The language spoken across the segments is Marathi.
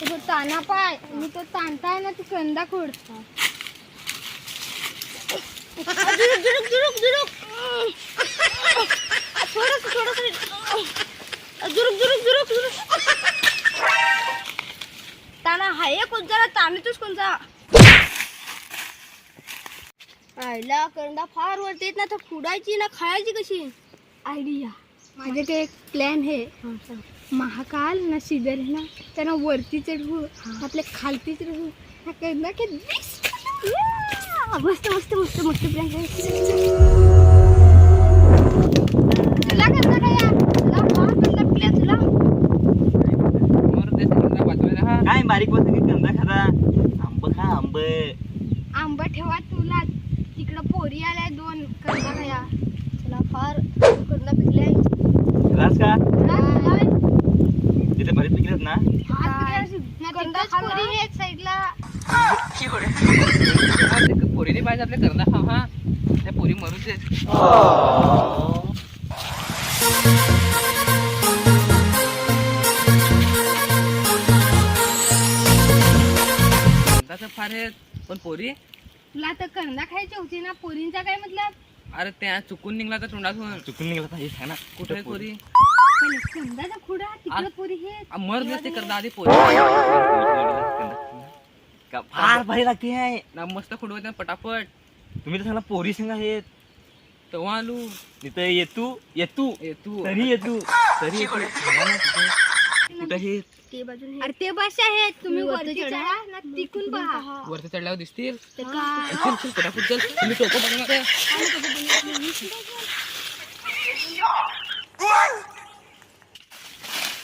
तो ताना पाय. मी तो ताणताय ना तू कंदा खोडता. जुरुक जुरुक ताना हाय कोणता ताणतोच कोणता? आईला करंदा फार वरती येत ना तर फुडायची ना खायची कशी? आयडिया. माझ्याकडे एक प्लॅन आहे महाकाल ना आहे ना त्यांना वरती चढवू आपल्या खालती चढवू हा कंदा के या, मस्त मस्त मस्त मस्त प्लॅन तुला करता? तुला फार कंदा प्लॅन तुला काय बारीक बस कंदा खाता आंब खा आंब. आंबा ठेवा तुला. तिकडं पोरी आल्या दोन कंदा खाया. तुला फार कंदा पिकलाय. रास का? तिथे बरेच पिकलेत ना? पोरीने पाहिजे आपल्या करंदा खा हा त्या पोरी मरू देत. करंदाचं फार आहेत. पण पोरी? तुला तर कंदा खायची होती ना? पोरींचा काय मतलब? अरे त्या चुकून निघला तर तोंडातून चुकून निघाला पाहिजे है ना कुठे पोरी? पण कंदाचा खुडा तिकडं आ- पोरी हे. आ, मर नसते करता आधी पोरी. का फार भारी लागते आहे ना मस्त खुडवत पटापट. तुम्ही तर सांगा पोरी संग आहेत तेव्हा आलू. तिथं येतू येतू ए तू. तरी येतू तरी येतू सांगा ना कुठे- कुठे आहेत? ते बाजून अरे ते बस आहेत. तुम्ही वरती चढा, ना तिकून पहा. वरती चढल्यावर दिसतील? का चल चल पटापट चल. तुम्ही टोकं बनवणार आहे.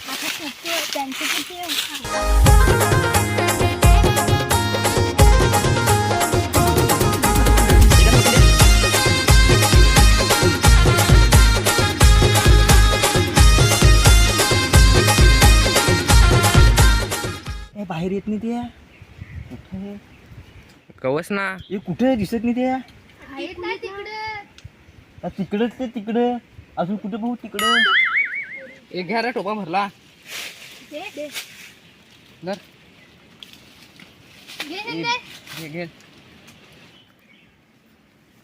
आता कुठे त्यांचे कुठे बाहेर येत नाही ते. कुठे? आहे? कवच ना. ए कुठे? दिसत नाही ते. आहेत ना तिकडं. आ, तिकडंच ते तिकडं. अजून कुठे पाहू तिकडं. एक घ्या रे टोपा भरला. दे, दे. धर. घे, घे, एक, दे. घे घे.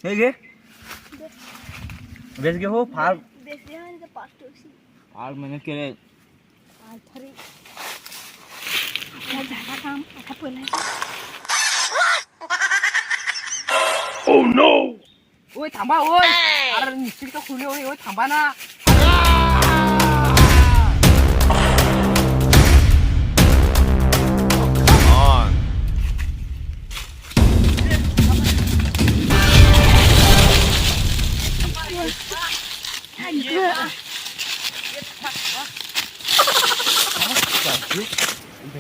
हे घे. बेस घे हो फार. पाच टोशी. फार मेहनत केले आठारी. आपला झाला काम आता बोलायचं ओय थांबा ओय अरे निश्चित खुली ओय ओय थांबा ना भेटाय पाहिजे आता ए,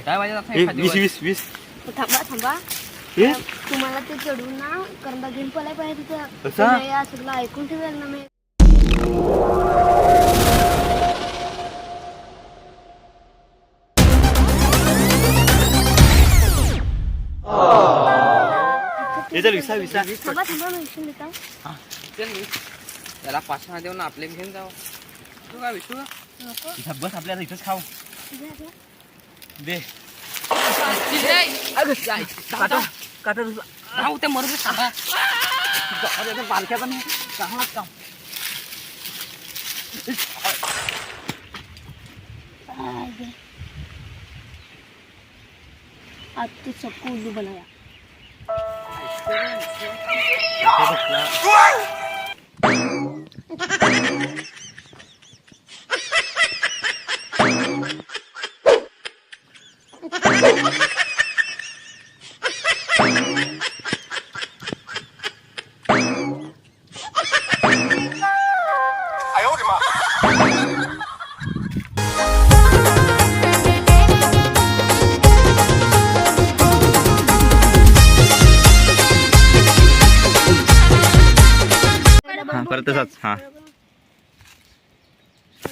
वीस वीस थांबा थांबा. तुम्हाला ते चढून ना करंदा घेऊन पलाय पाहिजे तिथं? तुम्ही या सगळं ऐकून ठेवेल ना मी. हे चल विसा विसा. थांबा थांबा मी विसरून देता. चल वीस. त्याला पाच सहा देऊ ना आपले घेऊन जाऊ. तू नको. इथं बस आपल्याला इथंच खाऊ. घ्या, घ्या. दे. काटा काटा तुझा. राहू ते मरू दे. थांबा बारक्याचा नाही. चांगलाच काम आज ते सबको उल्लू बनाया परत तसाच हा.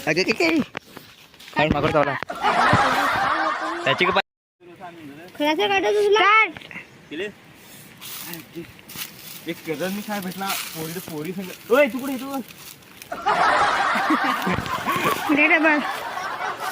अगे काय चावला त्याची का एक करत मी काय भेटला? पोरी पोरी संग ओय तू कुठे तू? दे डबल